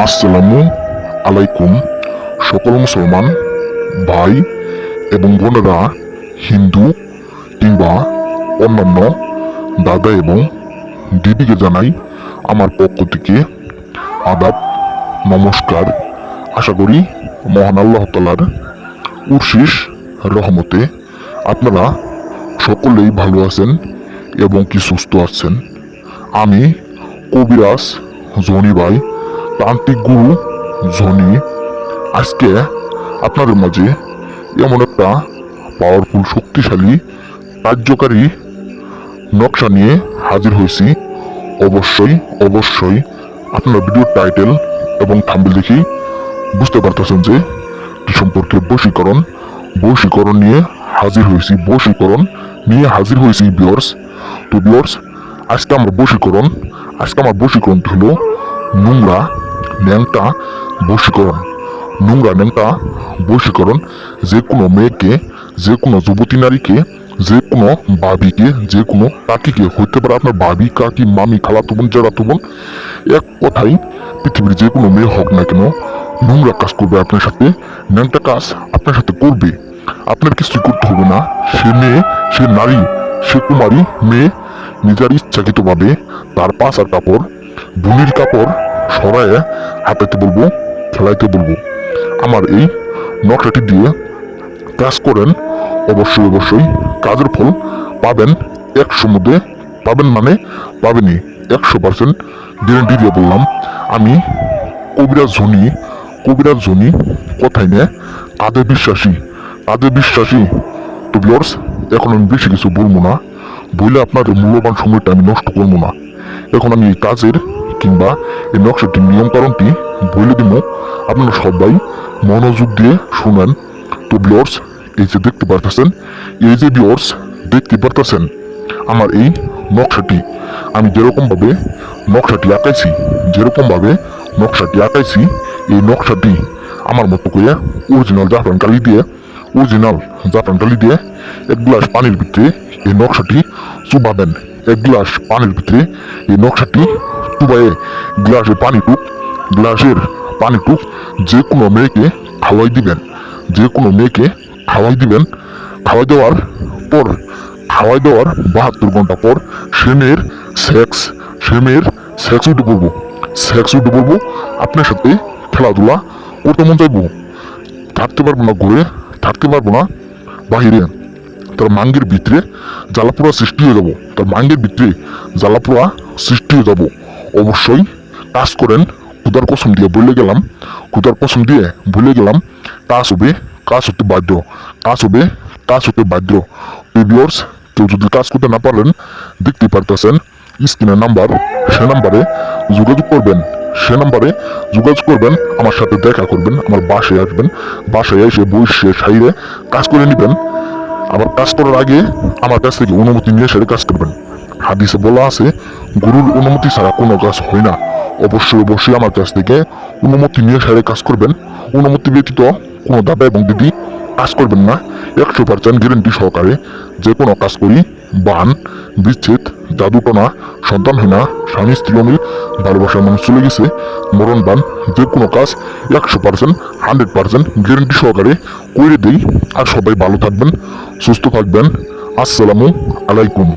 আসসালামু আলাইকুম, সকল মুসলমান, ভাই এবং বোনেরা, হিন্দু কিংবা অন্যান্য দাদা এবং দিদিকে জানাই আমার পক্ষ থেকে আদাব, নমস্কার। আশা করি মহান আল্লাহ তালার উর্শিস রহমতে আপনারা সকলেই ভালো আছেন এবং কি সুস্থ আছেন। আমি কবিরাজ জনি ভাই তান্ত্রিক গুরু, জনি, আজকে আপনাদের মাঝে এমন একটা পাওয়ারফুল শক্তিশালী, কার্যকারী নকশা নিয়ে হাজির হয়েছি। অবশ্যই অবশ্যই আপনার ভিডিওর টাইটেল এবং থাম্বেল দেখি বুঝতে পারতেছেন যে সম্পর্কে বশীকরণ বশীকরণ নিয়ে হাজির হয়েছি, বশীকরণ নিয়ে হাজির হয়েছি বিয়র্স তো বিয়র্স আজকে আমার বশীকরণ, আজকে আমার বশীকরণটি হলো নোংরা ন্যাংটা বশীকরণ। নোংরা ন্যাংটা বশীকরণ। যে কোনো মেয়েকে, যে কোনো যুবতী নারীকে, যে কোনো বাবিকে, যে কোনো কাকিকে, হইতে পারে আপনার বাবি, কাকি, মামি, খালাতো বোন জেরাতো বোন, এক কথাই পৃথিবীর যে কোনো মেয়ে হোক না কেন নোংরা কাজ করবে আপনার সাথে ন্যাংটা কাজ আপনার সাথে করবে। আপনার কিছু করতে হবে না। সে মেয়ে, সে নারী, সে কুমারী মেয়ে, নিজের ইচ্ছাকৃতভাবে তার পাঁচ আর কাপড়, বুনির কাপড় সরায়ে হাতাইতে বলব, খেলাইতে বলব। আমার এই নকশাটি দিয়ে কাজ করেন, অবশ্যই অবশ্যই কাজের ফল পাবেন একশো মধ্যে, পাবেন মানে পাবেনই। একশো পার্সেন্ট গ্যারেন্টি দিয়ে বললাম, আমি কবিরাজ ঝনি কবিরাজ ঝনি কথাই নে কাদের বিশ্বাসী? কাদের বিশ্বাসী? তো ভিউয়ার্স এখন আমি বেশি কিছু বলব না। বলে আপনার মূল্যবান সময়টা আমি নষ্ট করব না। এখন আমি এই কাজের কিংবা এই নকশাটির নিয়মকানুনটি বলে দিব। আপনারা সবাই মনোযোগ দিয়ে শুনেন। তো ভিউয়ার্স এই যে দেখতে পারতেছেন, এই যে ভিউয়ার্স দেখতে পারতেছেন আমার এই নকশাটি। আমি যেরকমভাবে নকশাটি আঁকাইছি, যেরকমভাবে নকশাটি আঁকাইছি, এই নকশাটি আমার মতো করে অরিজিনাল জাফরান কালি দিয়ে অরিজিনাল জাফরান কালি দিয়ে এক গ্লাস পানির ভিতরে এই নকশাটি চুবাবেন। এক গ্লাস পানির ভিতরে এই নকশাটি চুবাইয়ে গ্লাসের পানিটুক গ্লাসের পানিটুক যে কোনো মেয়েকে খাওয়াই দিবেন, যে কোনো মেয়েকে খাওয়াই দিবেন। খাওয়াই দেওয়ার পর, খাওয়াই দেওয়ার বাহাত্তর ঘণ্টা পর সে মেয়ের সেক্স সে মেয়ের সেক্স উঠে পড়ব। সেক্স উঠে পড়ব, আপনার সাথে খেলাধুলা করতে মন চাইব। থাকতে পারব না ঘুরে, থাকতে পারব না বাহিরে। তার মাঙ্গের ভিতরে জ্বালাপোড়া সৃষ্টি হয়ে যাব। তার মাঙ্গের ভিতরে জ্বালাপোড়া সৃষ্টি হয়ে যাব। অবশ্যই কাজ করেন, খুদার কসম দিয়ে বলে গেলাম, খুদার কসম দিয়ে বলে গেলাম, কাজ হবে, কাজ হতে বাধ্য, কাজ হবে, কাজ হতে বাধ্য। ভিউয়ার্স কেউ যদি কাজ করতে না পারেন দেখতে পারতেছেন, স্ক্রিনের নাম্বার, সে নাম্বারে যোগাযোগ করবেন, সে নাম্বারে যোগাযোগ করবেন, আমার সাথে দেখা করবেন, আমার বাসায় আসবেন, বাসায় এসে বসে সাইরে কাজ করে নেবেন। আবার কাজ করার আগে আমার কাছ থেকে অনুমতি নিয়ে সেটা কাজ করবেন। হাদিসে বলা আছে, গুরুর অনুমতি ছাড়া কোনো কাজ হয় না। অবশ্যই অবশ্যই আমার কাছ থেকে অনুমতি নিয়ে সেরে কাজ করবেন। অনুমতি ব্যতীত কোনো দাদা এবং দিদি কাজ করবেন না। একশো পার্সেন্ট গ্যারেন্টি সহকারে যে কোনো কাজ করি, বান, বিচ্ছেদ, জাদুটনা সন্তানহীনা স্বামী, স্ত্রী অমিল ভালোবাসার মানুষ চলে গেছে, মরণ বান, যে কোনো কাজ একশো পার্সেন্ট হান্ড্রেড পার্সেন্ট গ্যারেন্টি সহকারে করে দেই। আর সবাই ভালো থাকবেন, সুস্থ থাকবেন। আসসালামু আলাইকুম।